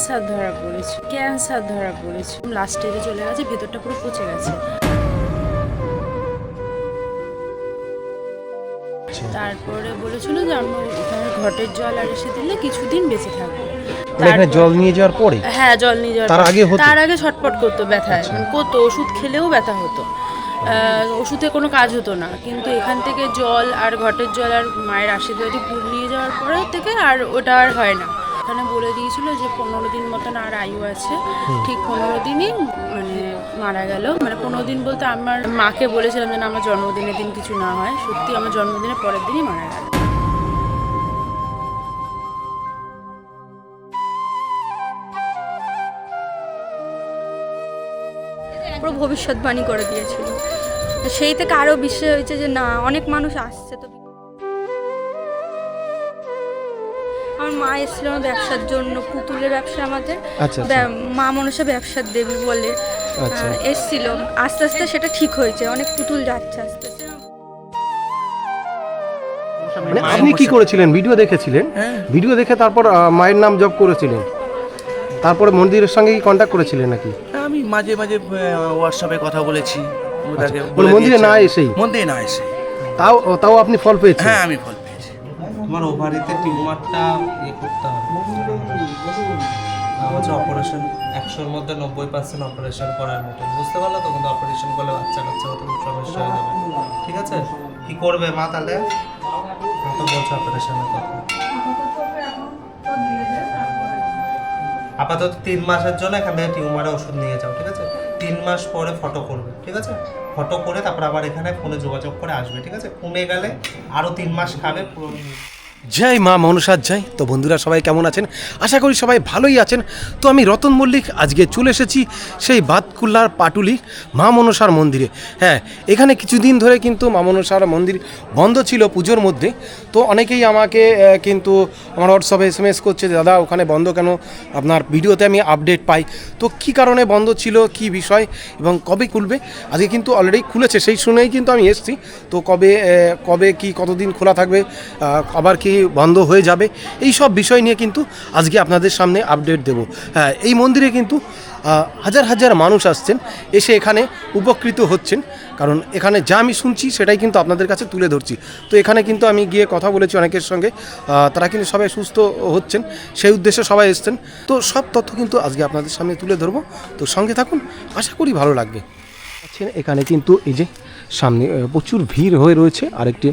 Cancer ধরা পড়েছে cancer ধরা পড়েছে। লাস্ট স্টেজে চলে গেছে ভেতরটা পুরো পচে গেছে। তারপরে বলেছিল যে আমি ওখানে ঘটের জল আর এসে দিলে কিছুদিন বেঁচে থাকব। মানে এখানে জল নিয়ে যাওয়ার পরে? হ্যাঁ জল নিয়ে যাওয়ার তার আগে আচ্ছা। তার আগে ছটপট করতো ব্যথায়। মানে করতো ওষুধ খেলেও ব্যথা হতো। ওষুধে কোনো কাজ হতো না। কিন্তু এখান থেকে জল আর ঘটের জল আর মায়ের আশীর্বাদী ফুল নিয়ে যাওয়ার পরে থেকে আর ওটা আর হয় না। এখানে বলে দিয়েছিল যে পনেরো দিন মতন আর আয়ু আছে। ঠিক পনেরো দিনই মানে মারা গেল। মানে পনেরো দিন বলতে আমার মাকে বলেছিলাম যে না আমার জন্মদিনের দিন কিছু না হয়। সত্যি আমার জন্মদিনের পরের দিনই মারা গেল। পুরো ভবিষ্যৎবাণী করে দিয়েছিল। সেই থেকে আরও বিশ্বাস হয়েছে যে না অনেক মানুষ আসছে তো মা এসেছিল আমার ব্যবসার জন্য পুতুলের ব্যবসা আমাদের। আচ্ছা, আচ্ছা। মা মনসা ব্যবসার দেবী বলে আচ্ছা। এসছিল। আস্তে আস্তে সেটা ঠিক হয়েছে অনেক পুতুল যাচ্ছে আস্তে আস্তে। মানে আপনি কি করেছিলেন? ভিডিও দেখেছিলেন? হ্যাঁ। ভিডিও দেখে তারপর মায়ের নাম জপ করেছিলেন। তারপরে মন্দিরের সঙ্গে কি কন্ট্যাক্ট করেছিলেন নাকি? আমি মাঝে মাঝে হোয়াটসঅ্যাপে কথা বলেছি। ওটাকে মানে বলে মন্দিরে না এসেই? মন্দিরে না এসে তাও তাও আপনি ফল পেয়েছেন? হ্যাঁ আমি ফল তোমার ওভারিতে টিউমারটা ইয়ে করতে হবে। হচ্ছে অপারেশন একশোর মধ্যে নব্বই পার্সেন্ট অপারেশন করার মতো বুঝতে পারল তো? কিন্তু অপারেশন করলে বাচ্চা কাচ্চা হতে সমস্যা হয়ে যাবে। ঠিক আছে? কি করবে মা তাহলে? মা তো বলছে অপারেশনের কথা। আপাতত তিন মাসের জন্য এখান থেকে টিউমারে ওষুধ নিয়ে যাও, ঠিক আছে? তিন মাস পরে ফটো করবে, ঠিক আছে? ফটো করে তারপর আবার এখানে ফোনে যোগাযোগ করে আসবে, ঠিক আছে? কমে গেলে আরও তিন মাস খাবে পুরো জয় মা মনসার জয়। তো বন্ধুরা, সবাই কেমন আছেন? আশা করি সবাই ভালোই আছেন। তো আমি রতন মল্লিক, আজকে চলে এসেছি সেই বাতকুল্লার পাটুলি মা মনসার মন্দিরে। হ্যাঁ এখানে কিছুদিন ধরে কিন্তু মা মনসার মন্দির বন্ধ ছিল পুজোর মধ্যে। তো অনেকেই আমাকে কিন্তু আমার হোয়াটসঅ্যাপে এস এম এস করছে দাদা, ওখানে বন্ধ কেন? আপনার ভিডিওতে আমি আপডেট পাই। তো কি কারণে বন্ধ ছিল, কি বিষয় এবং কবে খুলবে? আজকে কিন্তু অলরেডি খুলেছে। সেই শুনেই কিন্তু আমি এসেছি। তো কবে কবে, কি, কতদিন খোলা থাকবে? আবার কি বন্ধ হয়ে যাবে। এই সব বিষয় নিয়ে কিন্তু আজকে আপনাদের সামনে আপডেট দেব। হ্যাঁ এই মন্দিরে কিন্তু হাজার হাজার মানুষ আসছেন, এসে এখানে উপকৃত হচ্ছেন। কারণ এখানে যা আমি শুনছি, সেটাই কিন্তু আপনাদের কাছে তুলে ধরছি। তো এখানে কিন্তু আমি গিয়ে কথা বলেছি অনেকের সঙ্গে তারা কিন্তু সবাই সুস্থ হচ্ছেন, সেই উদ্দেশ্যে সবাই এসছেন। তো সব তথ্য কিন্তু আজকে আপনাদের সামনে তুলে ধরবো। তো সঙ্গে থাকুন, আশা করি ভালো লাগবে। এখানে কিন্তু এই যে সামনে প্রচুর ভিড় হয়ে রয়েছে। আরেকটি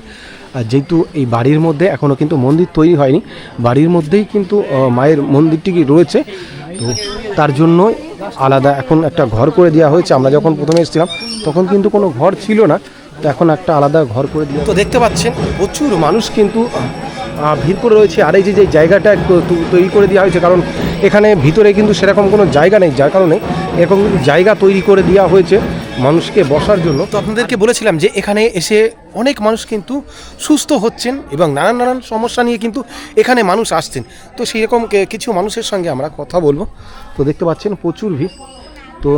যেহেতু এই বাড়ির মধ্যে এখনও কিন্তু মন্দির তৈরি হয়নি, বাড়ির মধ্যেই কিন্তু মায়ের মন্দিরটি কি রয়েছে, তো তার জন্য আলাদা এখন একটা ঘর করে দেওয়া হয়েছে। আমরা যখন প্রথমে এসেছিলাম, তখন কিন্তু কোনো ঘর ছিল না, তো এখন একটা আলাদা ঘর করে দেওয়া তো দেখতে পাচ্ছেন, প্রচুর মানুষ কিন্তু ভিড় করে রয়েছে। আর এই যে জায়গাটা তৈরি করে দেওয়া হয়েছে, কারণ এখানে ভিতরে কিন্তু সেরকম কোনো জায়গা নেই, যার কারণে এরকম জায়গা তৈরি করে দেওয়া হয়েছে। মানুষকে বসার জন্য। তো আপনাদেরকে বলেছিলাম যে এখানে এসে অনেক মানুষ কিন্তু সুস্থ হচ্ছেন এবং নানান নানান সমস্যা নিয়ে কিন্তু এখানে মানুষ আসছেন। তো সেই রকম কিছু মানুষের সঙ্গে আমরা কথা বলব। তো দেখতে পাচ্ছেন প্রচুর ভিড়। তো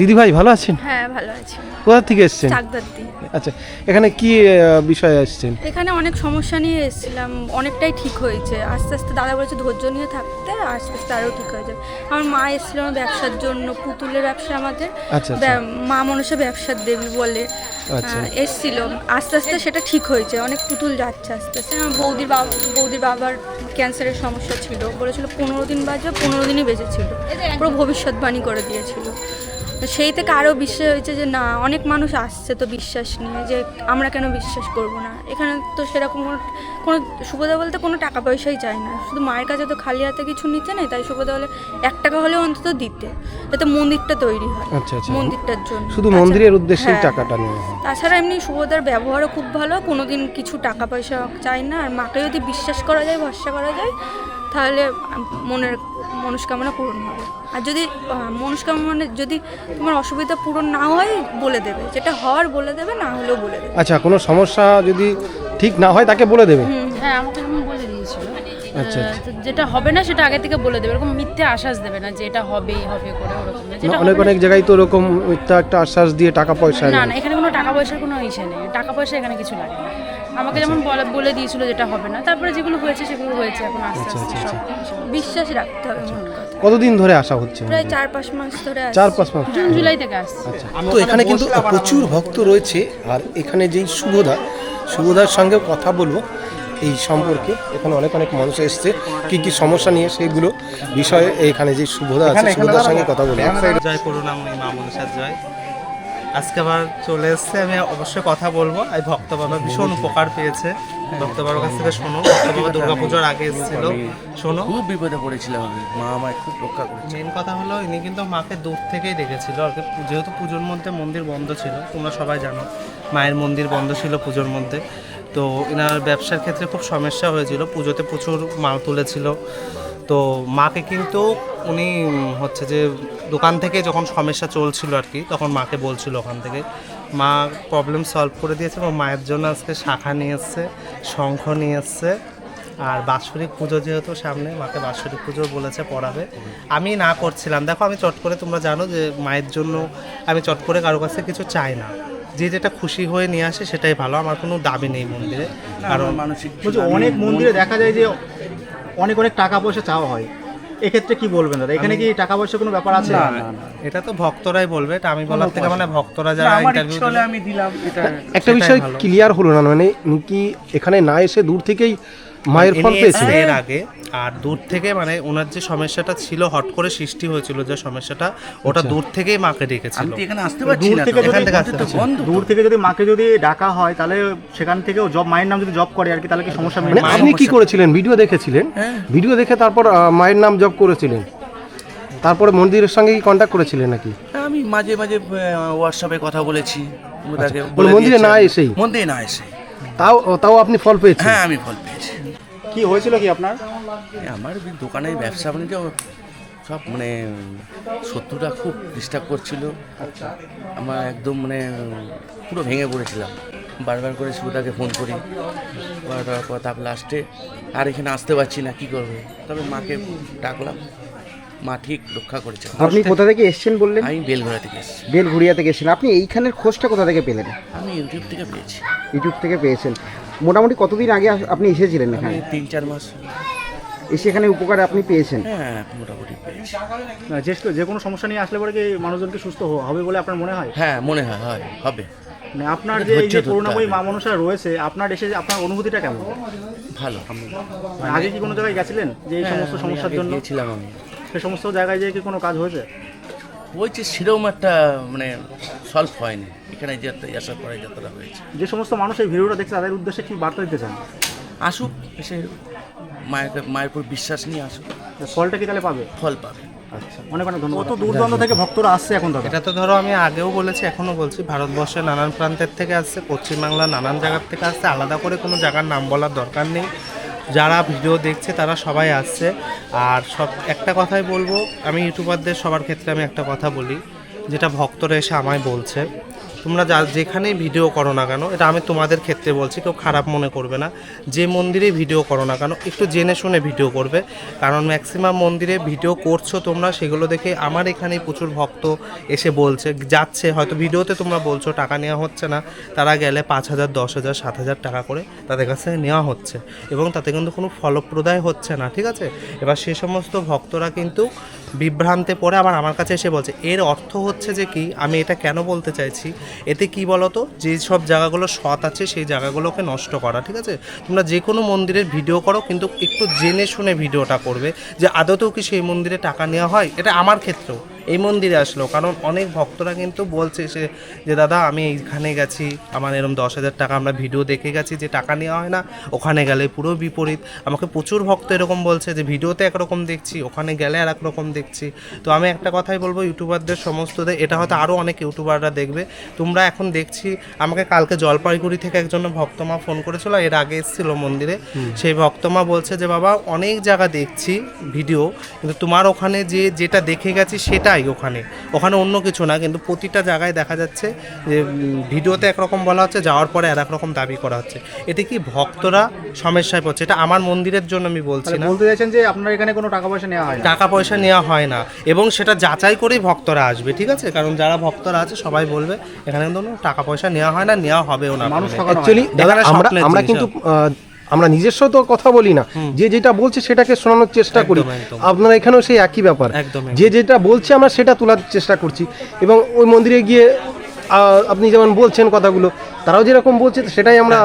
দিদিভাই ভালো আছেন? হ্যাঁ ভালো আছি। কোথা থেকে এসছেন? আচ্ছা এখানে কি বিষয়ে এসছেন? এখানে অনেক সমস্যা নিয়ে এসেছিলাম অনেকটাই ঠিক হয়েছে। আস্তে আস্তে দাদা বলেছে ধৈর্য নিয়ে থাকতে আস্তে আস্তে আরও ঠিক হয়ে যাবে। আমার মা এসেছিল আমার ব্যবসার জন্য পুতুলের ব্যবসা আমাদের। আচ্ছা, আচ্ছা। মা মনসা ব্যবসার দেবী বলে আচ্ছা। এসেছিল। আস্তে আস্তে সেটা ঠিক হয়েছে অনেক পুতুল যাচ্ছে আস্তে আস্তে। আমার বৌদির বাবা বৌদির বাবার ক্যান্সারের সমস্যা ছিল। বলেছিল পনেরো দিন বাজে পনেরো দিনই বেঁচেছিল। পুরো ভবিষ্যৎবাণী করে দিয়েছিল। তো সেই থেকে আরও বিশ্বাস হয়েছে যে না অনেক মানুষ আসছে তো বিশ্বাস নিয়ে যে আমরা কেন বিশ্বাস করব না? এখানে তো সেরকম কোনো কোনো সুবিধা বলতে কোনো টাকা পয়সাই চায় না। শুধু মায়ের কাছে তো খালি হাতে কিছু নিতে নেই তাই সুবিধা হলে এক টাকা হলেও অন্তত দিতে। যাতে মন্দিরটা তৈরি হয় আচ্ছা, আচ্ছা। মন্দিরটার জন্য। শুধু মন্দিরের উদ্দেশ্যেই হ্যাঁ। টাকাটা নেওয়া হয়। তাছাড়া এমনি সুভদ্রার ব্যবহারও খুব ভালো কোনোদিন কিছু টাকা পয়সা চাই না। আর মাকে যদি বিশ্বাস করা যায় ভরসা করা যায় তাহলে মনের মনস্কামনা পূরণ হবে। আর যদি মনস্কামনা যদি তোমার অসুবিধা পূরণ না হয় বলে দেবে। যেটা হওয়ার বলে দেবে না হলেও বলে দেবে। আচ্ছা কোনো সমস্যা যদি ঠিক না হয় তাকে বলে দেবে? হ্যাঁ আমাকে এরকম বলে দিয়েছিল। আচ্ছা, আচ্ছা। যেটা হবে না সেটা আগে থেকে বলে দেবে। এরকম মিথ্যে আশ্বাস দেবে না যে এটা হবেই হবে করে ওরকম যেটা অনেক অনেক জায়গায় তো ওরকম মিথ্যা একটা আশ্বাস দিয়ে টাকা পয়সা না না এখানে কোনো টাকা পয়সার কোনো ইসে নেই। টাকা পয়সা এখানে কিছু লাগে না। আমাকে যেমন বলা বলে দিয়েছিল যেটা হবে না তারপরে যেগুলো হয়েছে সেগুলো হয়েছে এখন আস্তে আচ্ছা, আস্তে আচ্ছা, সব বিশ্বাস রাখতে হবে কথা। কতদিন ধরে আসা হচ্ছে? প্রায় চার পাঁচ মাস ধরে আসছি। চার পাঁচ মাস। জুন জুলাই থেকে আসছে। তো এখানে কিন্তু প্রচুর ভক্ত রয়েছে আর এখানে যেই শুভদা শুভদার সঙ্গে কথা বলব এই সম্পর্কে। এখানে অনেক অনেক মানুষ এসছে। কি কি সমস্যা নিয়ে সেগুলো বিষয়ে এখানে যে শুভদা আছে শুভদার সঙ্গে কথা বলব। জয় করুণাময়ী মা মনসার জয়। আজকে আবার চলে এসছে আমি অবশ্যই কথা বলব। এই ভক্ত বাবা ভীষণ উপকার পেয়েছে। ভক্ত বাবার কাছ থেকে শোনো ভক্ত বাবা দুর্গাপুজোর আগে এসেছিল। শোনো। খুব বিপদে পড়েছিলাম আমি। মা আমায় খুব রক্ষা করেছে মেন কথা হলো ইনি কিন্তু মাকে দূর থেকেই দেখেছিল। আর কি যেহেতু পুজোর মধ্যে মন্দির বন্ধ ছিল তোমরা সবাই জানো মায়ের মন্দির বন্ধ ছিল পুজোর মধ্যে। তো এনার ব্যবসার ক্ষেত্রে খুব সমস্যা হয়েছিল। পুজোতে প্রচুর মাল তুলেছিল। তো মাকে কিন্তু উনি হচ্ছে যে দোকান থেকে যখন সমস্যা চলছিল আর কি তখন মাকে বলছিল ওখান থেকে মা প্রবলেম সলভ করে দিয়েছে এবং মায়ের জন্য আজকে শাখা নিয়ে এসছে শঙ্খ নিয়ে এসছে আর বাৎসরিক পুজো যেহেতু সামনে মাকে বাৎসরিক পুজো বলেছে পড়াবে। আমি না করছিলাম। দেখো আমি চট করে তোমরা জানো যে মায়ের জন্য আমি চট করে কারও কাছে কিছু চাই না। যে যেটা খুশি হয়ে নিয়ে আসে সেটাই ভালো আমার কোনো দাবি নেই মন্দিরে। কারণ মানসিক অনেক মন্দিরে দেখা যায় যে অনেক অনেক টাকা পয়সা চাওয়া হয়। এক্ষেত্রে কি বলবেন দাদা? এখানে কি টাকা পয়সা কোনো ব্যাপার আছে? না এটা তো ভক্তরাই বলবে। এটা আমি বলার থেকে মানে ভক্তরা যারা ইন্টারভিউ চলে আমি দিলাম। এটা একটা বিষয় ক্লিয়ার হলো না মানে কি এখানে না এসে দূর থেকেই মায়ের ফল পেয়েছে এর আগে। আর দূর থেকে মানে ওনার যে সমস্যাটা ছিল হট করে সৃষ্টি হয়েছিল যে সমস্যাটা ওটা দূর থেকেই মাকে ডেকেছিল। আমি এখানে আসতে পারছি দূর না থেকে। যদি থেকে আসতে পারছি। বন্ধ দূর থেকে যদি মাকে যদি ডাকা হয় তাহলে সেখান থেকেও জব মায়ের নাম যদি জব করে আর কি তাহলে কি সমস্যা মানে আপনি কি করেছিলেন? ভিডিও দেখেছিলেন? ভিডিও দেখে তারপর মায়ের নাম জব করেছিলেন। তারপরে মন্দিরের সঙ্গে কি কন্ট্যাক্ট করেছিলেন নাকি? আমি মাঝে মাঝে হোয়াটসঅ্যাপে কথা বলেছি। মানে বলে মন্দিরে না এসেই? মন্দিরে না এসে তাও তাও আপনি ফল পেয়েছেন? হ্যাঁ আমি ফল পেয়েছি। কি হয়েছিল কি আপনার? আমার ওই দোকানের ব্যবসা বাণিজ্য সব মানে শত্রুরা খুব ডিস্টার্ব করছিল। আমার একদম মানে পুরো ভেঙে পড়েছিলাম। বারবার করে সুদাকে ফোন করি। বারবার পর তারপর লাস্টে আর এখানে আসতে পারছি না কি করবে? তবে মাকে ডাকলাম। মা ঠিক রক্ষা করেছে। আপনি কোথা থেকে এসেছেন বললেন? আমি বেলঘরা থেকে এসেছি। বেলঘুরিয়া থেকে এসেছেন। আপনি এইখানের খোঁজটা কোথা থেকে পেলেন? আমি ইউটিউব থেকে পেয়েছি। ইউটিউব থেকে পেয়েছেন। মোটামুটি কতদিন আগে আপনি এসেছিলেন এখানে? তিন চার মাস। এসে এখানে উপকার আপনি পেয়েছেন? হ্যাঁ মোটামুটি পেয়েছি। যে যে কোনো সমস্যা নিয়ে আসলে পরে কি মানুষজনকে সুস্থ হবে বলে আপনার মনে হয়? হ্যাঁ মনে হয় হয় হবে। মানে আপনার যে এই যে করুণাময়ী মা মনসা রয়েছে আপনার এসে আপনার অনুভূতিটা কেমন? ভালো। মানে আগে কি কোনো জায়গায় গেছিলেন যে এই সমস্ত হ্যাঁ, সমস্যার জন্য? গিয়েছিলাম আমি। সে সমস্ত জায়গায় যে কি কোনো কাজ হয়েছে? ওই যে সেরকম একটা মানে সলভ হয়নি। এখানে যে একটা আসার পরে যতটা হয়েছে। যে সমস্ত মানুষ এই ভিডিওটা দেখছে তাদের উদ্দেশ্যে কি বার্তা দিতে চান? আসুক এসে মায়ের মায়ের উপর বিশ্বাস নিয়ে আসুক। ফলটা কি তাহলে পাবে? ফল পাবে। আচ্ছা অনেক অনেক ধন্যবাদ। কত দূর দূরান্ত থেকে ভক্তরা আসছে এখন দাদা? এটা তো ধরো আমি আগেও বলেছি এখনও বলছি। ভারতবর্ষের নানান প্রান্তের থেকে আসছে পশ্চিমবাংলার নানান জায়গার থেকে আসছে। আলাদা করে কোনো জায়গার নাম বলার দরকার নেই। যারা ভিডিও দেখছে, তারা সবাই আসছে। আর সব, একটা কথাই বলব, আমি ইউটিউবারদের সবার ক্ষেত্রে আমি একটা কথা বলি, যেটা ভক্তরা এসে আমায় বলছে। তোমরা যা যেখানেই ভিডিও করো না কেন, এটা আমি তোমাদের ক্ষেত্রে বলছি, কেউ খারাপ মনে করবে না। যে মন্দিরে ভিডিও করো না কেন, একটু জেনে শুনে ভিডিও করবে। কারণ ম্যাক্সিমাম মন্দিরে ভিডিও করছ তোমরা, সেগুলো দেখে আমার এখানে প্রচুর ভক্ত এসে বলছে, যাচ্ছে। হয়তো ভিডিওতে তোমরা বলছো, টাকা নেওয়া হচ্ছে না, তারা গেলে পাঁচ হাজার, দশ হাজার, সাত হাজার টাকা করে তাদের কাছে নেওয়া হচ্ছে। এবং তাতে কিন্তু কোনো ফলপ্রদায় হচ্ছে না, ঠিক আছে? এবার সে সমস্ত ভক্তরা কিন্তু বিভ্রান্তে পড়ে আবার আমার কাছে এসে বলছে, এর অর্থ হচ্ছে যে কি? আমি এটা কেন বলতে চাইছি? এতে কি বলতো? যে সব জায়গাগুলো সৎ আছে, সেই জায়গাগুলোকে নষ্ট করা, ঠিক আছে? তোমরা যে কোনো মন্দিরের ভিডিও করো, কিন্তু একটু জেনে শুনে ভিডিওটা করবে যে আদতেও কি সেই মন্দিরে টাকা নেওয়া হয়? এটা আমার ক্ষেত্রেও। এই মন্দিরে আসলো। কারণ অনেক ভক্তরা কিন্তু বলছে সে যে দাদা আমি এইখানে গেছি। আমার এরকম দশ হাজার টাকা আমরা ভিডিও দেখে গেছি যে টাকা নেওয়া হয় না। ওখানে গেলে পুরো বিপরীত। আমাকে প্রচুর ভক্ত এরকম বলছে যে ভিডিওতে একরকম দেখছি ওখানে গেলে আর এক রকম দেখছি। তো আমি একটা কথাই বলব ইউটিউবারদের সমস্তদের এটা হয়তো আরও অনেক ইউটিউবাররা দেখবে। তোমরা এখন দেখছি আমাকে কালকে জলপাইগুড়ি থেকে একজন ভক্তমা ফোন করেছিল এর আগে এসেছিল মন্দিরে। সেই ভক্তমা বলছে যে বাবা অনেক জায়গা দেখছি ভিডিও কিন্তু তোমার ওখানে যে যেটা দেখে গেছি সেটাই। একটাই ওখানে। ওখানে অন্য কিছু না কিন্তু প্রতিটা জায়গায় দেখা যাচ্ছে যে ভিডিওতে একরকম বলা হচ্ছে যাওয়ার পরে আর রকম দাবি করা হচ্ছে। এতে কি ভক্তরা সমস্যায় পড়ছে? এটা আমার মন্দিরের জন্য আমি বলছি না। বলতে চাইছেন যে আপনার এখানে কোনো টাকা পয়সা নেওয়া হয় টাকা পয়সা নেওয়া হয় না। এবং সেটা যাচাই করেই ভক্তরা আসবে ঠিক আছে? কারণ যারা ভক্তরা আছে সবাই বলবে এখানে কিন্তু টাকা পয়সা নেওয়া হয় না নেওয়া হবেও না। মানুষ অ্যাকচুয়ালি দাদা আমরা আমরা কিন্তু আমরা নিজস্ব তো কথা বলি না। যে যেটা বলছে সেটাকে শোনানোর চেষ্টা করি। আপনারা এখানেও সেই একই ব্যাপার। যে যেটা বলছে আমরা সেটা তোলার চেষ্টা করছি। এবং ওই মন্দিরে গিয়ে আপনি যেমন বলছেন কথাগুলো তারাও যেরকম বলছে সেটাই আমরা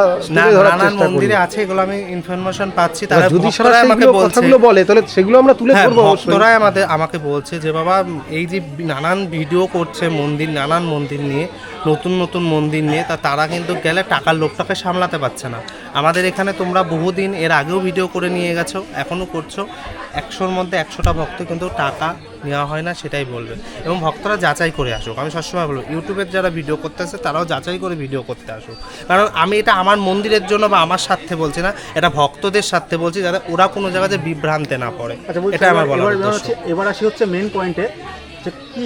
ধরার চেষ্টা করি। মন্দিরে আছে এগুলো আমি ইনফরমেশন পাচ্ছি তারা যদি আমাকে কথাগুলো বলে তাহলে সেগুলো আমরা তুলে হ্যাঁ ধরবো অবশ্যই। আমাদের আমাকে বলছে যে বাবা এই যে নানান ভিডিও করছে মন্দির নানান মন্দির নিয়ে নতুন নতুন মন্দির নিয়ে তা তারা কিন্তু গেলে টাকার লোকটাকে সামলাতে পারছে না। আমাদের এখানে তোমরা বহুদিন এর আগেও ভিডিও করে নিয়ে গেছো এখনও করছ। একশোর মধ্যে একশোটা ভক্ত কিন্তু টাকা নেওয়া হয় না সেটাই বলবে। এবং ভক্তরা যাচাই করে আসুক। আমি সবসময় বলব ইউটিউবের যারা ভিডিও করতে আসে তারাও যাচাই করে ভিডিও করতে আসুক। কারণ আমি এটা আমার মন্দিরের জন্য বা আমার স্বার্থে বলছি না এটা ভক্তদের স্বার্থে বলছি যাতে ওরা কোনো জায়গাতে বিভ্রান্তে না পড়ে। আচ্ছা এটা আমার হচ্ছে এবার আসি হচ্ছে মেন পয়েন্টে যে কি,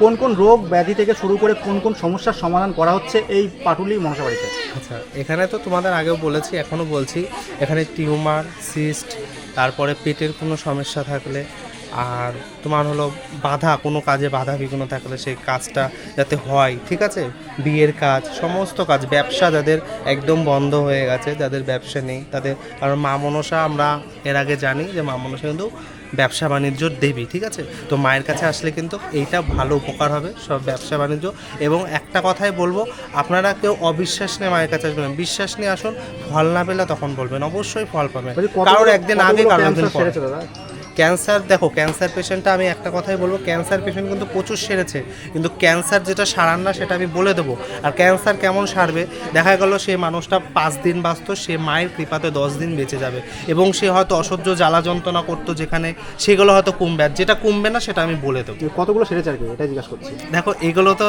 কোন কোন রোগ ব্যাধি থেকে শুরু করে কোন কোন সমস্যার সমাধান করা হচ্ছে এই পাটুলি মনসা আচ্ছা এখানে তো তোমাদের আগেও বলেছি এখনও বলছি, এখানে টিউমার, সিস্ট, তারপরে পেটের কোনো সমস্যা থাকলে, আর তোমার হলো বাধা, কোনো কাজে বাধা বিঘ্ন থাকলে সেই কাজটা যাতে হয়, ঠিক আছে? বিয়ের কাজ, সমস্ত কাজ, ব্যবসা যাদের একদম বন্ধ হয়ে গেছে, যাদের ব্যবসা নেই, তাদের, কারণ মা মনসা আমরা এর আগে জানি যে মা মনসা কিন্তু ব্যবসা বাণিজ্যর দেবী ঠিক আছে? তো মায়ের কাছে আসলে কিন্তু এইটা ভালো উপকার হবে সব ব্যবসা বাণিজ্য। এবং একটা কথাই বলব আপনারা কেউ অবিশ্বাস নিয়ে মায়ের কাছে আসবেন বিশ্বাস নিয়ে আসুন ফল না পেলে তখন বলবেন অবশ্যই ফল পাবেন। কারোর একদিন আগে কারোর একদিন পরে। ক্যান্সার দেখো ক্যান্সার পেশেন্টটা আমি একটা কথাই বলব ক্যান্সার পেশেন্ট কিন্তু প্রচুর সেরেছে কিন্তু ক্যান্সার যেটা সারান না সেটা আমি বলে দেবো। আর ক্যান্সার কেমন সারবে? দেখা গেল সে মানুষটা পাঁচ দিন বাঁচত সে মায়ের কৃপাতে দশ দিন বেঁচে যাবে এবং সে হয়তো অসহ্য জ্বালা যন্ত্রণা করতো যেখানে সেগুলো হয়তো কমবে। আর যেটা কমবে না সেটা আমি বলে দেবো। কতগুলো সেরেছে আর কি? এটাই জিজ্ঞাসা করছি। দেখো এগুলো তো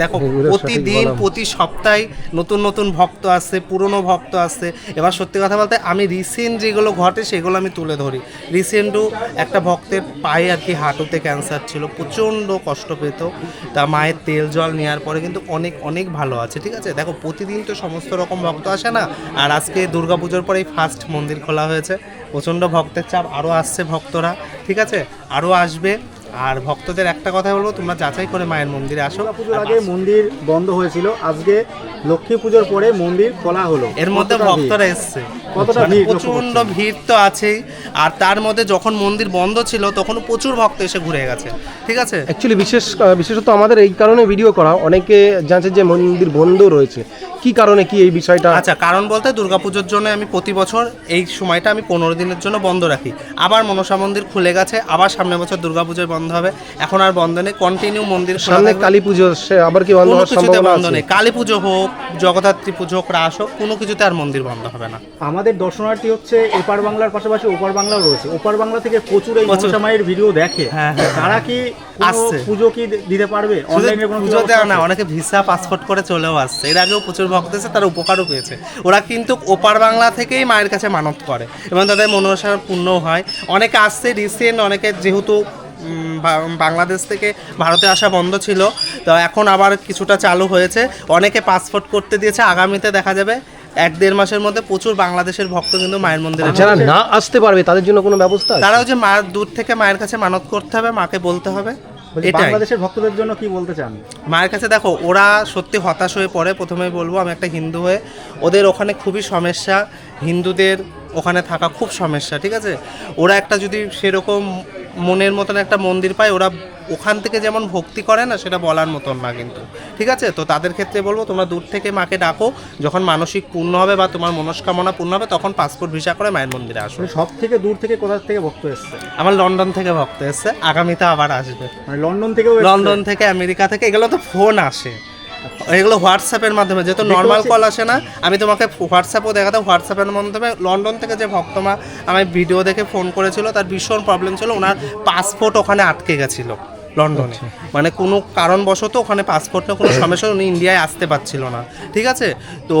দেখো প্রতিদিন প্রতি সপ্তাহে নতুন নতুন ভক্ত আসছে পুরনো ভক্ত আসছে। এবার সত্যি কথা বলতে আমি রিসেন্ট যেগুলো ঘটে সেগুলো আমি তুলে ধরি। রিসেন্টও একটা ভক্তের পায়ে আর কি হাঁটুতে ক্যান্সার ছিল প্রচণ্ড কষ্ট পেত। তা মায়ের তেল জল নেওয়ার পরে কিন্তু অনেক অনেক ভালো আছে ঠিক আছে? দেখো প্রতিদিন তো সমস্ত রকম ভক্ত আসে না। আর আজকে দুর্গাপুজোর পরেই ফার্স্ট মন্দির খোলা হয়েছে। প্রচণ্ড ভক্তের চাপ আরও আসছে ভক্তরা ঠিক আছে? আরও আসবে। আর ভক্তদের একটা কথা বলব তোমরা যাচাই করে মায়ের মন্দিরে আসো। পুজোর আগে মন্দির বন্ধ হয়েছিল। আজকে লক্ষ্মী পুজোর পরে মন্দির খোলা হলো। এর মধ্যে ভক্তরা এসছে। কতটা মানে ভিড়? প্রচণ্ড ভিড় তো আছেই। আর তার মধ্যে যখন মন্দির বন্ধ ছিল তখন প্রচুর ভক্ত এসে ঘুরে গেছে। ঠিক আছে? অ্যাকচুয়ালি বিশেষ বিশেষত আমাদের এই কারণে ভিডিও করা। অনেকে জানছে যে মন্দির বন্ধ রয়েছে। কি কারণে কি এই বিষয়টা? আচ্ছা কারণ বলতে দুর্গাপুজোর জন্য আমি প্রতি বছর এই সময়টা আমি পনেরো দিনের জন্য বন্ধ রাখি। আবার মনসা মন্দির খুলে গেছে আবার সামনের বছর দুর্গাপুজোয় বন্ধ হবে। এখন আর বন্ধ নেই কন্টিনিউ মন্দির সামনে। কালী পুজো সে আবার কি বন্ধ হওয়ার সম্ভাবনা বন্ধ আছে? নেই। কালী পুজো হোক জগদ্ধাত্রী পুজো হোক রাস হোক কোনো কিছুতে আর মন্দির বন্ধ হবে না। আমাদের দর্শনার্থী হচ্ছে এপার বাংলার পাশাপাশি ওপার বাংলাও রয়েছে। ওপার বাংলা থেকে প্রচুর এই প্রচুর। মনসা মায়ের ভিডিও দেখে হ্যাঁ, হ্যাঁ, তারা কি। পুজো কি দিতে পারবে? অনলাইনে কোনো পুজো দেওয়া না অনেকে ভিসা পাসপোর্ট করে চলেও আসছে। এর আগেও প্রচুর ভক্ত এসে তারা উপকারও পেয়েছে। ওরা কিন্তু ওপার বাংলা থেকেই মায়ের কাছে মানত করে এবং তাদের মনোসার পূর্ণ হয়। অনেকে আসছে রিসেন্ট অনেকে যেহেতু বাংলাদেশ থেকে ভারতে আসা বন্ধ ছিল তো এখন আবার কিছুটা চালু হয়েছে। অনেকে পাসপোর্ট করতে দিয়েছে। আগামীতে দেখা যাবে এক দেড় মাসের মধ্যে প্রচুর বাংলাদেশের ভক্ত কিন্তু মায়ের মন্দিরে যারা না আসতে পারবে তাদের জন্য কোনো ব্যবস্থা তারা তারাও যে মা দূর থেকে মায়ের কাছে মানত করতে হবে মাকে বলতে হবে। বাংলাদেশের ভক্তদের জন্য কি বলতে চান? মায়ের কাছে দেখো ওরা সত্যি হতাশ হয়ে পড়ে। প্রথমে বলব আমি একটা হিন্দু হয়ে ওদের ওখানে খুবই সমস্যা। হিন্দুদের ওখানে থাকা খুব সমস্যা ঠিক আছে? ওরা একটা যদি সেরকম মনের মতন একটা মন্দির পায় ওরা ওখান থেকে যেমন ভক্তি করে না সেটা বলার মতন না কিন্তু ঠিক আছে? তো তাদের ক্ষেত্রে বলব তোমরা দূর থেকে মাকে ডাকো যখন মানসিক পূর্ণ হবে বা তোমার মনস্কামনা পূর্ণ হবে তখন পাসপোর্ট ভিসা করে মায়ের মন্দিরে আসো। মানে সব থেকে দূর থেকে কোথা থেকে ভক্ত এসছে? আমার লন্ডন থেকে ভক্ত এসছে আগামীতে আবার আসবে। মানে লন্ডন থেকে লন্ডন থেকে আমেরিকা থেকে এগুলো তো ফোন আসে। এগুলো হোয়াটসঅ্যাপের মাধ্যমে যেহেতু নর্মাল কল আসে না আমি তোমাকে হোয়াটসঅ্যাপও দেখাতাম। হোয়াটসঅ্যাপের মাধ্যমে লন্ডন থেকে যে ভক্তমা আমি ভিডিও দেখে ফোন করেছিল তার ভীষণ প্রবলেম ছিল ওনার পাসপোর্ট ওখানে আটকে গেছিল। লন্ডনে। মানে কোনো কারণবশত ওখানে পাসপোর্টের কোনো সমস্যা উনি ইন্ডিয়ায় আসতে পারছিল না। ঠিক আছে? তো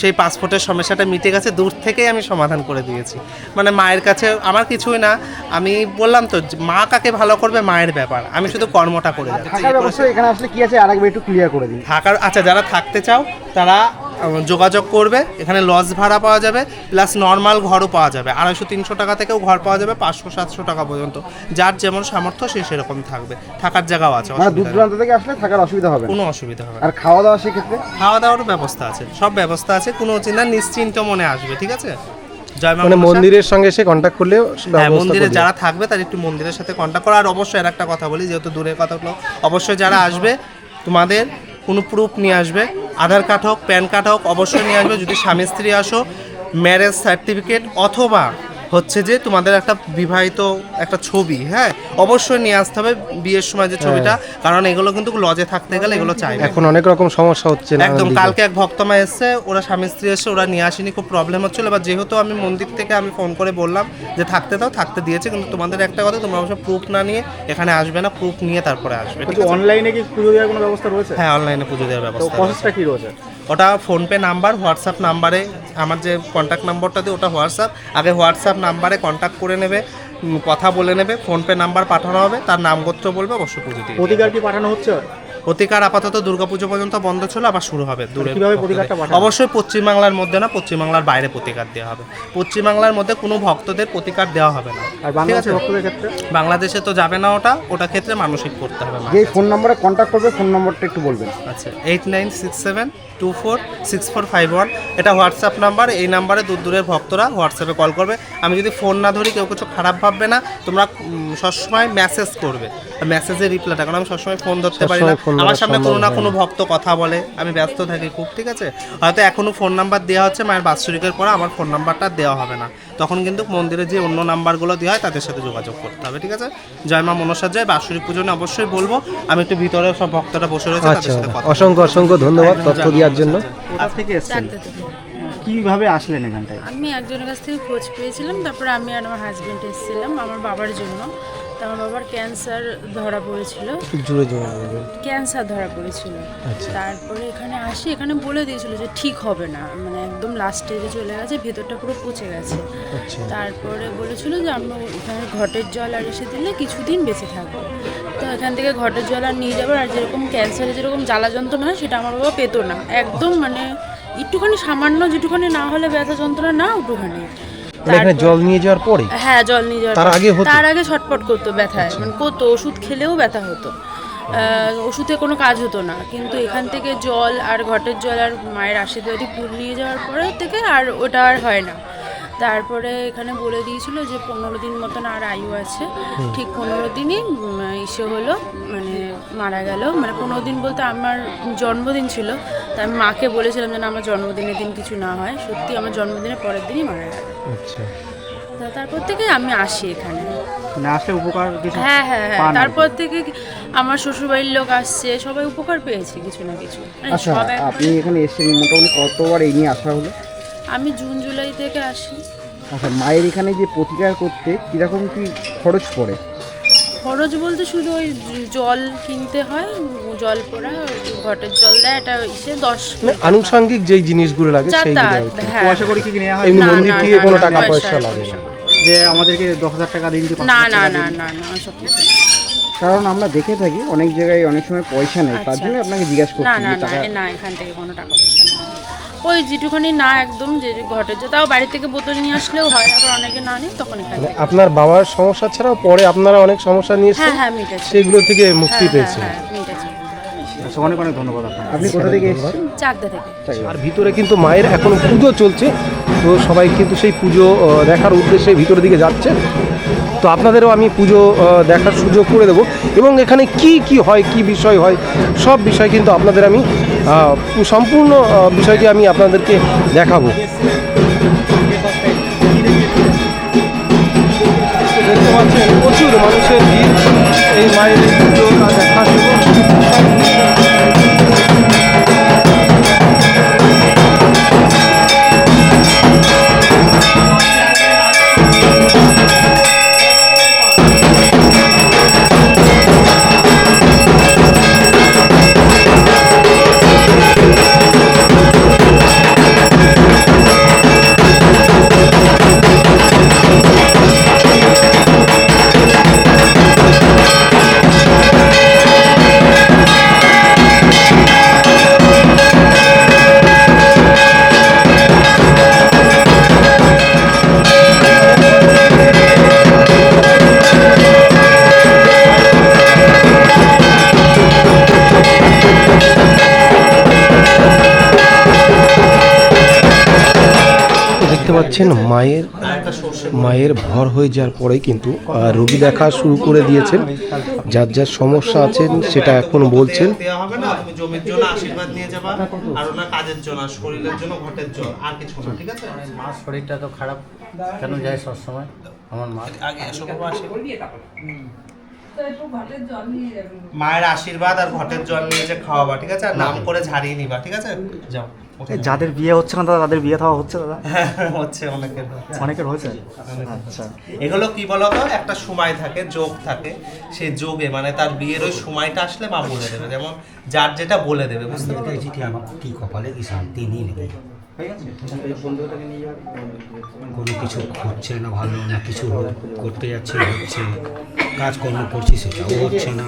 সেই পাসপোর্টের সমস্যাটা মিটে গেছে দূর থেকেই আমি সমাধান করে দিয়েছি। মানে মায়ের কাছে আমার কিছুই না। আমি বললাম তো মা কাকে ভালো করবে? মায়ের ব্যাপার। আমি শুধু কর্মটা করে যাচ্ছি। থাকার এখানে আসলে কি আছে? আরেকবার একটু ক্লিয়ার করে দিন। থাকার আচ্ছা যারা থাকতে চাও তারা যোগাযোগ করবে। এখানে লজ ভাড়া পাওয়া যাবে প্লাস নর্মাল ঘরও পাওয়া যাবে। আড়াইশো তিনশো টাকা থেকেও ঘর পাওয়া যাবে পাঁচশো সাতশো টাকা পর্যন্ত। যার যেমন সামর্থ্য সে সেরকম থাকবে। থাকার জায়গাও আছে মানে দূর দূরান্ত থেকে আসলে থাকার অসুবিধা হবে। কোনো অসুবিধা হবে আর খাওয়া দাওয়া সেক্ষেত্রে? খাওয়া দাওয়ারও ব্যবস্থা আছে সব ব্যবস্থা আছে কোনো চিন্তা নিশ্চিন্ত মনে আসবে ঠিক আছে? মানে মন্দিরের সঙ্গে সে কন্ট্যাক্ট করলেও হ্যাঁ মন্দিরে যারা থাকবে তারা একটু মন্দিরের সাথে কন্ট্যাক্ট করো। আর অবশ্যই আর একটা কথা বলি যেহেতু দূরের কথা হলো অবশ্যই যারা আসবে তোমাদের কোনো প্রুফ নিয়ে আসবে। আধার কার্ড হোক প্যান কার্ড হোক অবশ্যই নিয়ে আসবে। যদি স্বামী স্ত্রী আসো ম্যারেজ সার্টিফিকেট অথবা হচ্ছে যে তোমাদের একটা বিবাহিত একটা ছবি হ্যাঁ? অবশ্যই নিয়ে আসতে হবে বিয়ের সময় যে ছবিটা কারণ এগুলো কিন্তু লজে থাকতে গেলে এগুলো চাই এখন অনেক রকম সমস্যা হচ্ছে একদম কালকে এক ভক্তমা এসছে ওরা স্বামী স্ত্রী এসে ওরা নিয়ে আসেনি খুব প্রবলেম হচ্ছিল। এবার যেহেতু আমি মন্দির থেকে আমি ফোন করে বললাম যে থাকতে দাও থাকতে দিয়েছে কিন্তু তোমাদের একটা কথা তোমরা অবশ্য প্রুফ না নিয়ে এখানে আসবে না প্রুফ নিয়ে তারপরে আসবে অনলাইনে কি পুজো দেওয়ার কোনো ব্যবস্থা রয়েছে? হ্যাঁ অনলাইনে পুজো দেওয়ার ব্যবস্থা আছে। প্রসেসটা কি রয়েছে? ওটা ফোনপে নাম্বার, হোয়াটসঅ্যাপ নাম্বারে, আমার যে কন্ট্যাক্ট নাম্বারটা দিয়ে ওটা হোয়াটসঅ্যাপ। আগে হোয়াটসঅ্যাপ নাম্বারে কন্ট্যাক্ট করে নেবে কথা বলে নেবে, ফোনপে নাম্বার পাঠানো হবে, তার নাম গোত্র বলবে, অবশ্যই পুজো দিয়ে প্রতিকার কি পাঠানো হচ্ছে? প্রতিকার আপাতত দুর্গাপুজো পর্যন্ত বন্ধ ছিল আবার শুরু হবে দূরে? অবশ্যই পশ্চিমবাংলার মধ্যে না পশ্চিমবাংলার বাইরে প্রতিকার দেওয়া হবে। পশ্চিমবাংলার মধ্যে কোনো ভক্তদের প্রতিকার দেওয়া হবে না। ঠিক আছে? বাংলাদেশে তো যাবে না ওটা ওটা ক্ষেত্রে মানসিক করতে হবে যে ফোন নম্বরে কন্ট্যাক্ট করবে ফোন নম্বরটা একটু বলবেন। আচ্ছা eight nine six seven two four six four five one এটা হোয়াটসঅ্যাপ নাম্বার এই নাম্বারে দূর দূরের ভক্তরা হোয়াটসঅ্যাপে কল করবে। আমি যদি ফোন না ধরি কেউ কিছু খারাপ ভাববে না তোমরা সবসময় মেসেজ করবে। মেসেজের রিপ্লাইটা কারণ আমি সবসময় ফোন ধরতে পারি না। আমার সামনে কোনো না কোনো ভক্ত কথা বলে আমি ব্যস্ত থাকি খুব ঠিক আছে? হয়তো এখনও ফোন নাম্বার দেওয়া হচ্ছে মায়ের বাৎসরিকের পরে আমার ফোন নাম্বারটা দেওয়া হবে না। তখন কিন্তু মন্দিরে যে অন্য নাম্বারগুলো দেওয়া হয় তাদের সাথে যোগাযোগ করতে হবে ঠিক আছে? জয় মা মনসা জয় বাৎসরিক পুজো অবশ্যই বলব। আমি একটু ভিতরে সব ভক্তরা বসে রয়েছে তাদের আচ্ছা সাথে কথা অসংখ্য অসংখ্য ধন্যবাদ তথ্য দেওয়ার জন্য। এসেছেন। কীভাবে আসলেন এখানটায়? আমি একজনের কাছ থেকে খোঁজ পেয়েছিলাম তারপরে আমি আর আমার হাজব্যান্ড এসেছিলাম আমার বাবার জন্য। তো আমার বাবার ক্যান্সার ধরা পড়েছিল। জোরে ক্যান্সার ধরা পড়েছিল। তারপরে এখানে আসি এখানে বলে দিয়েছিল যে ঠিক হবে না। মানে একদম লাস্ট স্টেজে চলে গেছে ভেতরটা পুরো পচে গেছে। তারপরে বলেছিল যে আমরা এখানে ঘটের জল আর এসে দিলে কিছুদিন বেঁচে থাকব। তো এখান থেকে ঘটের জল আর নিয়ে যাব আর যেরকম ক্যান্সারে যেরকম জ্বালা যন্ত্রণা হয় সেটা আমার বাবা পেতো না। একদম মানে একটুখানি সামান্য যেটুখানি না হলে ব্যথা যন্ত্রণা না মানে এখানে জল নিয়ে যাওয়ার পরে? হ্যাঁ জল নিয়ে যাওয়ার তার পর- আগে হতো? তার আগে ছটপট করতো ব্যথায়। মানে করতো ওষুধ খেলেও ব্যথা হতো। আহ, ওষুধে কোনো কাজ হতো না। কিন্তু এখান থেকে জল আর ঘটের জল আর মায়ের আশীর্বাদী ফুল নিয়ে যাওয়ার পরে থেকে আর ওটা আর হয় না। তারপরে এখানে বলে দিয়েছিল যে পনেরো দিন মতন আর আয়ু আছে। ঠিক পনেরো দিনই ইসে হলো মানে মারা গেল। মানে পনেরো দিন বলতে আমার জন্মদিন ছিল তাই আমি মাকে বলেছিলাম যেন আমার জন্মদিনের দিন কিছু না হয়। সত্যি আমার জন্মদিনের পরের দিনই মারা গেল। আচ্ছা। তারপর থেকে আমি আসি এখানে। আসলে উপকার কিছু হ্যাঁ হ্যাঁ হ্যাঁ। তারপর থেকে আমার শ্বশুরবাড়ির লোক আসছে সবাই উপকার পেয়েছে কিছু না কিছু। মানে আচ্ছা আপনি এখানে এসেছেন মোটামুটি কতবার এই নিয়ে আসা হলো? আমি জুন জুলাই থেকে আসি। আচ্ছা মায়ের এখানে যে প্রতিকার করতে কীরকম কি খরচ পড়ে? খরচ বলতে শুধু ওই জল কিনতে হয় জল পোড়া ঘটের জল দেয় এটা ইসে দশ মানে আনুষঙ্গিক যেই জিনিসগুলো লাগে যাতায়াত কি। হ্যাঁ। পয়সা করে কি নেওয়া হয়? এমনি মন্দির থেকে কোনো টাকা পয়সা- পয়সা লাগে না। যে আমাদেরকে দশ হাজার টাকা দিন না না না না না সব কিছু কারণ আমরা দেখে থাকি অনেক জায়গায় অনেক সময় পয়সা নেই তার আচ্ছা, জন্য। আপনাকে জিজ্ঞাসা করছি না না না এখান থেকে কোনো টাকা পয়সা ওই যেটুখানি না একদম যে ঘটের যে তাও বাড়ি থেকে বোতল নিয়ে আসলেও হয় আবার অনেকে না নিই তখন এখান মানে আপনার বাবার সমস্যা ছাড়াও পরে আপনারা অনেক সমস্যা নিয়ে হ্যাঁ হ্যাঁ মিটেছে। সেগুলো থেকে মুক্তি পেয়েছে হ্যাঁ, হ্যাঁ, মিটেছে। আচ্ছা, অনেক অনেক ধন্যবাদ আপনাকে। আপনি কোথা থেকে এসেছেন? চাকদা থেকে। আর ভিতরে কিন্তু মায়ের এখন পুজো চলছে তো সবাই কিন্তু সেই পুজো আহ, দেখার উদ্দেশ্যে ভিতরের দিকে যাচ্ছে। তো আপনাদেরও আমি পুজো আহ, দেখার সুযোগ করে দেবো। এবং এখানে কি কি হয় কি বিষয় হয় সব বিষয় কিন্তু আপনাদের আমি সম্পূর্ণ বিষয়টি আমি আপনাদেরকে দেখাবো। দেখতে পাচ্ছেন প্রচুর মানুষের ভিড় এই মায়ের দেখতে পাচ্ছেন মায়ের মায়ের ভর হয়ে যাওয়ার পরে কিন্তু রোগী দেখা শুরু করে দিয়েছেন। যার যার সমস্যা আছেন সেটা এখন বলছেন। দেওয়া হবে না তুমি জমির জন্য আশীর্বাদ নিয়ে যাবা আর ওনার কাজের জন্য আর শরীরের জন্য ঘটের জন্য আর কিছু না ঠিক আছে? মার শরীরটা তো খারাপ কেন যায় সবসময়? আমার মা আগে এসো বাবা আসি। মায়ের আশীর্বাদ আর ঘটের জল নিয়ে যে খাওয়াবা ঠিক আছে? আর নাম করে ঝাড়িয়ে নিবা ঠিক আছে? যাও। যাদের বিয়ে হচ্ছে না দাদা তাদের বিয়ে থাওয়া হচ্ছে দাদা? হচ্ছে অনেকের অনেকের হয়েছে? আচ্ছা। এগুলো কি বলতো? একটা সময় থাকে যোগ থাকে। সেই যোগে মানে তার বিয়ের ওই সময়টা আসলে মা বলে দেবে। যেমন যার যেটা বলে দেবে বুঝতে পেরেছি কি আমার কি কপালে কি শান্তি নেই কোনো কিছু হচ্ছে না ভালো না কিছু করতে যাচ্ছে হচ্ছে কাজকর্ম করছি সেটাও হচ্ছে না।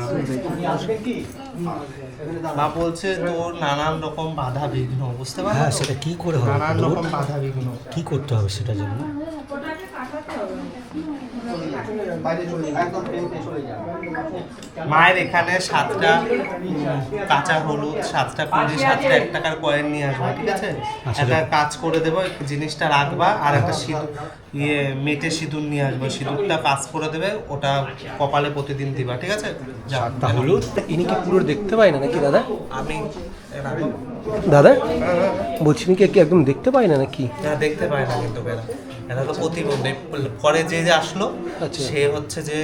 মা বলছে তোর নানান রকম বাধা বিঘ্ন বুঝতে হ্যাঁ সেটা কি করে হবে? নানান রকম বাধা বিঘ্ন। কি করতে হবে সেটার জন্য মায়ের এখানে সাতটা কাঁচা হলুদ সাতটা কুড়ি সাতটা এক টাকার কয়েন নিয়ে আসবা ঠিক আছে? একটা কাজ করে দেবো জিনিসটা রাখবা আর একটা সিঁদুর ইয়ে মেটে সিঁদুর নিয়ে আসবে। সিঁদুরটা কাজ করে দেবে ওটা কপালে প্রতিদিন দিবা ঠিক আছে? যাও হলুদ? ইনি কি পুরো দেখতে পাই না নাকি দাদা? আমি দাদা? বলছি কি কি একদম দেখতে পাই না নাকি? দেখতে পাই না কিন্তু এরা তো প্রতিবন্ধী। পরে যে যে আসলো আচ্ছা। সে হচ্ছে যে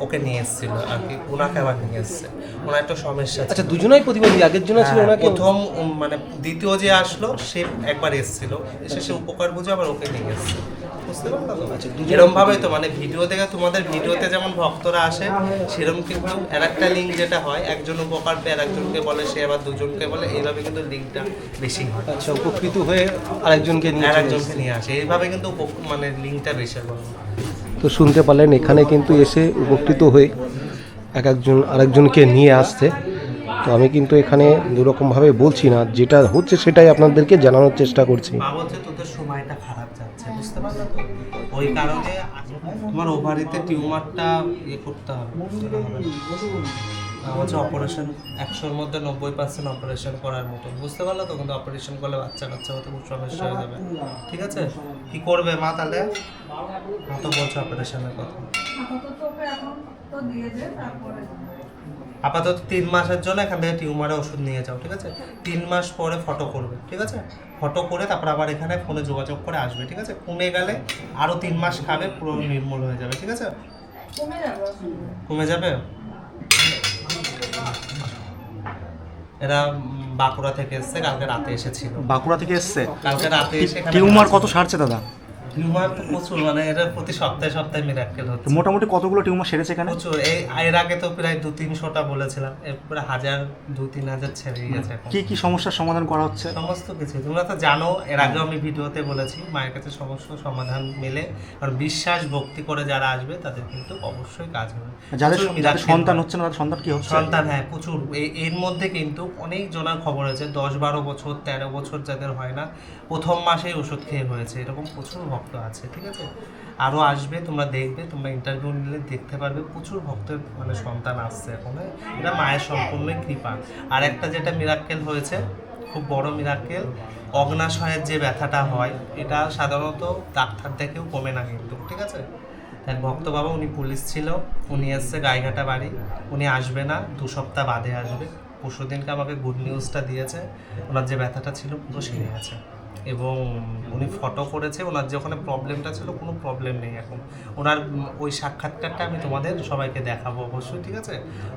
ওকে নিয়ে এসেছিল আর কি ওনাকে আবার নিয়ে এসছে। ওনার একটা সমস্যা আচ্ছা দুজনাই প্রতিবন্ধী আগের জন্য ছিল হ্যাঁ, ওনাকে? প্রথম মানে দ্বিতীয় যে আসলো সে একবার এসেছিল। এসে সে উপকার বুঝে আবার ওকে নিয়ে এসছে। বুঝতে পারল তো আচ্ছা, এরকম ভাবে তো মানে ভিডিও থেকে তোমাদের ভিডিওতে যেমন ভক্তরা আসে সেরকম কিন্তু আর একটা লিঙ্ক যেটা হয় একজন উপকার পেয়ে একজনকে বলে সে আবার দুজনকে বলে এইভাবে কিন্তু লিঙ্কটা বেশি হয়। আচ্ছা উপকৃত হয়ে আরেকজনকে নিয়ে আর চলে একজনকে এসেছে। নিয়ে আসে এইভাবে কিন্তু মানে লিঙ্কটা বেশি হয়। তো শুনতে পারলেন এখানে কিন্তু এসে উপকৃত হয়ে এক একজন আরেকজনকে নিয়ে আসছে। তো আমি কিন্তু এখানে দুরকমভাবে বলছি না যেটা হচ্ছে সেটাই আপনাদেরকে জানানোর চেষ্টা করছি। বলছে তোদের সময়টা খারাপ যাচ্ছে বুঝতে পারলে তো? ওই কারণে তোমার ওভারিতে টিউমারটা ইয়ে করতে হবে হচ্ছে অপারেশন একশোর মধ্যে নব্বই পার্সেন্ট অপারেশন করার মতো বুঝতে পারল তো কিন্তু অপারেশন করলে বাচ্চা কাচ্চা হতে খুব সমস্যা হয়ে যাবে। ঠিক আছে? কি করবে মা তাহলে? মা তো বলছে অপারেশনের কথা। আপাতত তিন মাসের জন্য এখান থেকে টিউমারের ওষুধ নিয়ে যাও ঠিক আছে? তিন মাস পরে ফটো করবে ঠিক আছে? ফটো করে তারপর আবার এখানে ফোনে যোগাযোগ করে আসবে ঠিক আছে? কমে গেলে আরও তিন মাস খাবে পুরো নির্মূল হয়ে যাবে ঠিক আছে? কমে যাবে এরা বাঁকুড়া থেকে এসছে কালকে রাতে এসেছিল। বাঁকুড়া থেকে এসছে? কালকে রাতে এসে টিউমার কত সারছে দাদা? টিউমার তো প্রচুর মানে এটা প্রতি সপ্তাহে সপ্তাহে মিরাক্কেল হচ্ছে। মোটামুটি কতগুলো টিউমার সেরেছে এখানে? প্রচুর এই এর আগে তো প্রায় দু তিনশোটা বলেছিলাম এরপরে হাজার দু তিন হাজার ছেড়ে গেছে কি কি সমস্যার সমাধান করা হচ্ছে? সমস্ত কিছু তোমরা তো জানো এর আগেও আমি ভিডিওতে বলেছি মায়ের কাছে সমস্ত সমাধান মেলে কারণ বিশ্বাস ভক্তি করে যারা আসবে তাদের কিন্তু অবশ্যই কাজ হবে। যাদের যাদের সন্তান হচ্ছে না তাদের সন্তান কি হচ্ছে? সন্তান হ্যাঁ প্রচুর। এর মধ্যে কিন্তু অনেক জনের খবর হয়েছে দশ বারো বছর তেরো বছর যাদের হয় না প্রথম মাসেই ওষুধ খেয়ে হয়েছে এরকম প্রচুর ভক্ত আছে, ঠিক আছে? আরও আসবে, তোমরা দেখবে, তোমরা ইন্টারভিউ নিলে দেখতে পারবে, প্রচুর ভক্তের মানে সন্তান আসছে এখন হ্যাঁ? এটা মায়ের সম্পূর্ণই কৃপা। আর একটা যেটা মিরাক্কেল হয়েছে, খুব বড় মিরাক্কেল অগ্নাশয়ের যে ব্যথাটা হয়, এটা সাধারণত ডাক্তার দেখেও কমে না কিন্তু, ঠিক আছে? এক ভক্ত বাবা, উনি পুলিশ ছিল, উনি এসছে গাইঘাটা বাড়ি, উনি আসবে না, দু সপ্তাহ বাদে আসবে। পরশু দিনকে আমাকে গুড নিউজটা দিয়েছে, ওনার যে ব্যথাটা ছিল, পুরো সেরে গেছে। এবং উনি ফটো করেছে ওনার যে ওখানে প্রবলেমটা ছিল কোনো প্রবলেম নেই এখন। ওনার ওই সাক্ষাৎকারটা আমি তোমাদের সবাইকে দেখাবো অবশ্যই ঠিক আছে?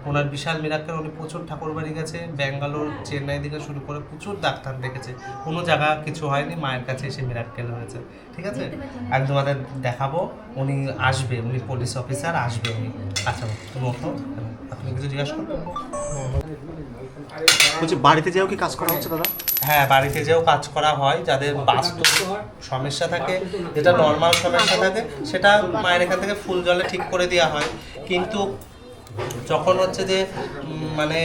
ওনার বিশাল মিরাক্কেল উনি প্রচুর ঠাকুর বাড়ি গেছে ব্যাঙ্গালোর চেন্নাই থেকে শুরু করে প্রচুর ডাক্তার দেখেছে। কোনো জায়গা কিছু হয়নি মায়ের কাছে এসে মিরাক্কেল হয়েছে ঠিক আছে? আমি তোমাদের দেখাবো উনি আসবে উনি পুলিশ অফিসার আসবে উনি। আচ্ছা তুমি ওঠো আপনি কিছু জিজ্ঞাসা করবেন বলছি বাড়িতে যেও কি কাজ করা হচ্ছে দাদা? হ্যাঁ বাড়িতে যেও কাজ করা হয়, যাদের বাস্তব সমস্যা থাকে, যেটা নর্মাল সমস্যা থাকে, সেটা মায়ের এখান থেকে ফুল জলে ঠিক করে দেওয়া হয়। কিন্তু যখন হচ্ছে যে মানে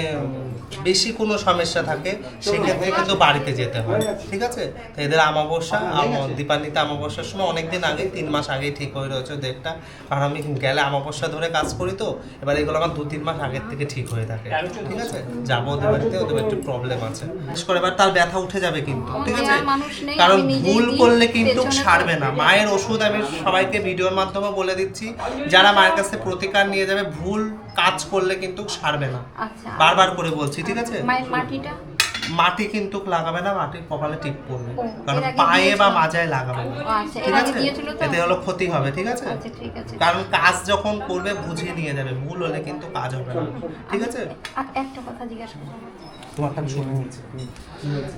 বেশি কোনো সমস্যা থাকে সেক্ষেত্রে কিন্তু বাড়িতে যেতে হয়। ঠিক আছে? তো এদের আমাবস্যা আম- দীপান্বিতা আমাবস্যার সময় অনেকদিন আগে তিন মাস আগেই ঠিক হয়ে রয়েছে ডেটটা। কারণ আমি গেলে আমাবস্যা ধরে কাজ করি তো এবার এগুলো আমার দু তিন মাস আগের থেকে ঠিক হয়ে থাকে। ঠিক আছে? যাব ওদের বাড়িতে ওদের একটু প্রবলেম আছে। বিশেষ করে এবার তার ব্যথা উঠে যাবে কিন্তু ঠিক আছে? নেওয়ার মানুষ নেই, কারণ ভুল করলে কিন্তু সারবে না। মায়ের ওষুধ আমি সবাইকে ভিডিওর মাধ্যমে বলে দিচ্ছি। যারা মায়ের কাছে প্রতিকার নিয়ে যাবে ভুল কাজ করলে কিন্তু সারবে না। আচ্ছা। বারবার করে বলছি ঠিক আছে? মাটিটা? মাটি কিন্তু লাগাবে না মাটির কপালে টিপ পড়বে। কারণ পায়ে বা মাজায় লাগাবে না। আচ্ছা, ঠিক আছে? এতে হলো ক্ষতি হবে ঠিক আছে? আচ্ছা ঠিক আছে। কারণ কাজ যখন করবে বুঝিয়ে নিয়ে যাবে। ভুল হলে কিন্তু কাজ হবে না। ঠিক আছে? একটা কথা জিজ্ঞাসা তোমারটা শুনে নিচ্ছি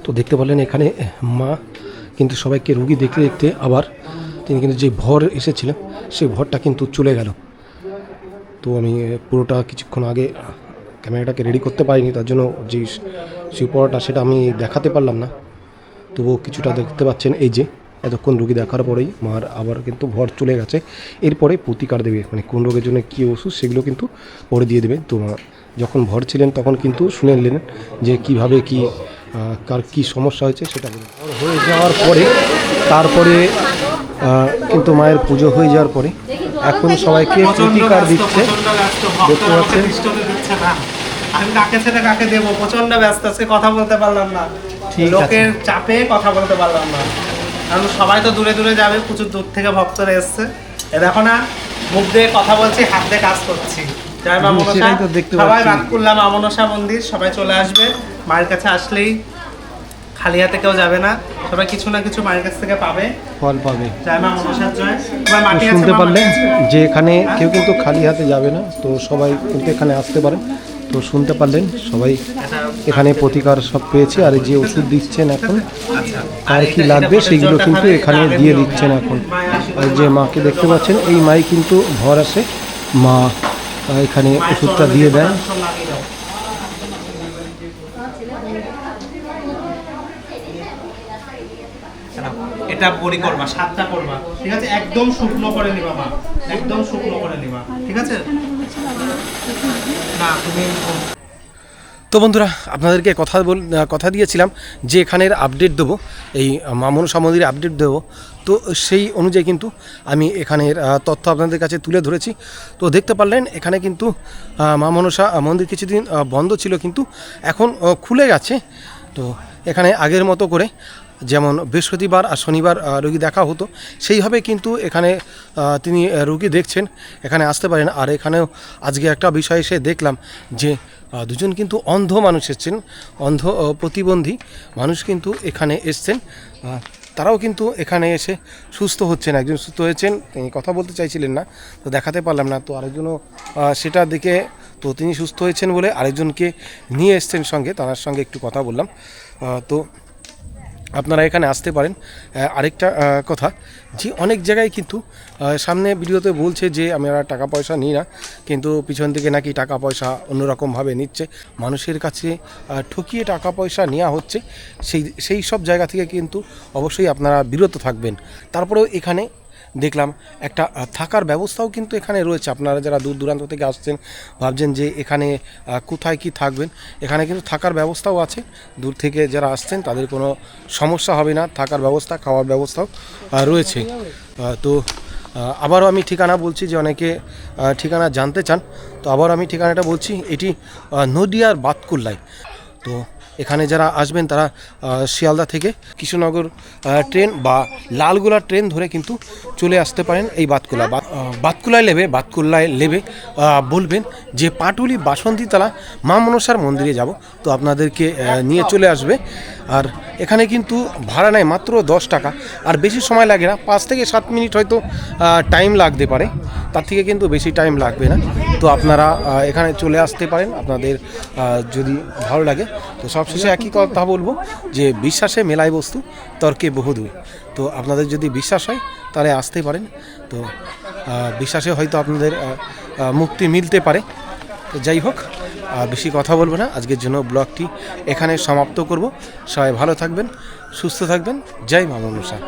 তো দেখতে পারলেন এখানে মা কিন্তু সবাইকে রুগী দেখতে দেখতে আবার তিনি কিন্তু যে ভর এসেছিলেন সেই ভরটা কিন্তু চলে গেল। তো আমি পুরোটা কিছুক্ষণ আগে ক্যামেরাটাকে রেডি করতে পারিনি, তার জন্য যে পড়াটা সেটা আমি দেখাতে পারলাম না। তবুও কিছুটা দেখতে পাচ্ছেন, এই যে, এতক্ষণ রুগী দেখার পরেই মার আবার কিন্তু ভর চলে গেছে। এরপরে প্রতিকার দেবে মানে কোন রোগের জন্য কী ওষুধ সেগুলো কিন্তু পরে দিয়ে দেবে। তো মা, যখন ভর ছিলেন তখন কিন্তু শুনে নিলেন যে কীভাবে কি কার কী সমস্যা হয়েছে সেটা। হয়ে যাওয়ার পরে, তারপরে কিন্তু মায়ের পুজো হয়ে যাওয়ার পরে এখন সবাইকে প্রতিকার দিচ্ছে। দেখতে পাচ্ছেন? আমি কাকে ছেড়ে কাকে দেবো? প্রচণ্ড ব্যস্ত আজকে কথা বলতে পারলাম না। লোকের চাপে কথা বলতে পারলাম না। কারণ সবাই তো দূরে দূরে যাবে প্রচুর দূর থেকে ভক্তরা এসছে। এ দেখো না মুখ দিয়ে কথা বলছি হাত দিয়ে কাজ করছি। জয় মা মনসা সবাই পাচ্ছি। বাতকুল্লা মা মনসা মন্দির সবাই চলে আসবে। মায়ের কাছে আসলেই খালি হাতে কেউ যাবে না। সবাই কিছু না কিছু মায়ের কাছ থেকে পাবে। ফল পাবে। শুনতে মা, পারলেন যে এখানে কেউ কিন্তু খালি হাতে যাবে না তো সবাই কিন্তু এখানে আসতে পারেন তো শুনতে পারলেন সবাই এখানে প্রতিকার সব পেয়েছে আর যে ওষুধ দিচ্ছেন এখন আচ্ছা। আর কি লাগবে সেগুলো কিন্তু এখানে দিয়ে দিচ্ছেন এখন। আর যে মাকে দেখতে পাচ্ছেন এই মাই কিন্তু ভর আসে। মা এখানে ওষুধটা দিয়ে দেন এটা বড়ি সাতটা করবা। ঠিক আছে? একদম শুকনো করে নিবা, মা। একদম শুকনো করে নিবা। ঠিক আছে? না, তুমি তো বন্ধুরা, আপনাদেরকে কথা বল কথা দিয়েছিলাম যে এখানের আপডেট দেবো, এই মা মনসা মন্দিরে আপডেট দেবো। তো সেই অনুযায়ী কিন্তু আমি এখানের তথ্য আপনাদের কাছে তুলে ধরেছি। তো দেখতে পারলেন, এখানে কিন্তু মা মনসা মন্দির কিছুদিন বন্ধ ছিল কিন্তু এখন খুলে গেছে। তো এখানে আগের মতো করে যেমন বৃহস্পতিবার আর শনিবার রোগী দেখা হতো। সেইভাবে কিন্তু এখানে তিনি রোগী দেখছেন। এখানে আসতে পারেন। আর এখানেও আজকে একটা বিষয় এসে দেখলাম যে দুজন কিন্তু অন্ধ মানুষ এসছেন। অন্ধ প্রতিবন্ধী মানুষ কিন্তু এখানে এসছেন। তারাও কিন্তু এখানে এসে সুস্থ হচ্ছেন। একজন সুস্থ হয়েছেন, তিনি কথা বলতে চাইছিলেন না, তো দেখাতে পারলাম না। তো আরেকজনও সেটা দেখে তো তিনি সুস্থ হয়েছেন বলে আরেকজনকে নিয়ে এসছেন সঙ্গে। তার সঙ্গে একটু কথা বললাম। তো আপনারা এখানে আসতে পারেন। আরেকটা কথা, যে অনেক জায়গায় কিন্তু সামনে ভিডিওতে বলছে যে, আমি আর টাকা পয়সা নিই না। কিন্তু পিছন থেকে নাকি টাকা পয়সা অন্যরকমভাবে নিচ্ছে। মানুষের কাছে ঠকিয়ে টাকা পয়সা নেওয়া হচ্ছে। সেই সেই সব জায়গা থেকে কিন্তু অবশ্যই আপনারা বিরত থাকবেন। তারপরেও এখানে দেখলাম একটা থাকার ব্যবস্থাও কিন্তু এখানে রয়েছে। আপনারা যারা দূর দূরান্ত থেকে আসছেন, ভাবছেন যে এখানে কোথায় কি থাকবেন, এখানে কিন্তু থাকার ব্যবস্থাও আছে। দূর থেকে যারা আসছেন, তাদের কোনো সমস্যা হবে না। থাকার ব্যবস্থা, খাওয়ার ব্যবস্থাও রয়েছে। তো আবারও আমি ঠিকানা বলছি যে অনেকে ঠিকানা জানতে চান, তো আবারও আমি ঠিকানাটা বলছি। এটি নদিয়ার বাতকুল্লায়। তো এখানে যারা আসবেন তারা শিয়ালদা থেকে কৃষ্ণনগর ট্রেন বা লালগোলা ট্রেন ধরে কিন্তু চলে আসতে পারেন এই বাতকুলা। বাত- বাতকুলায় লেবে বাতকুল্লায় লেবে বলবেন যে পাটুলি বাসন্তীতলা মা মনসার মন্দিরে যাব। তো আপনাদেরকে নিয়ে চলে আসবে। আর এখানে কিন্তু ভাড়া নেয় মাত্র দশ টাকা। আর বেশি সময় লাগে না, পাঁচ থেকে সাত মিনিট হয়তো টাইম লাগতে পারে। তার থেকে কিন্তু বেশি টাইম লাগবে না। তো আপনারা এখানে চলে আসতে পারেন। আপনাদের যদি ভালো লাগে। তো সবশেষে একই কথা বলব যে, বিশ্বাসে মেলাই বস্তু, তর্কে বহুদূর। তো আপনাদের যদি বিশ্বাস হয়, তাহলে আসতে পারেন। তো বিশ্বাসে হয়তো আপনাদের মুক্তি মিলতে পারে। তো যাই হোক বেশি কথা বলব না। আজকের জন্য ব্লগটি এখানে সমাপ্ত করব। সবাই ভালো থাকবেন, সুস্থ থাকবেন। জয় মা মনসা।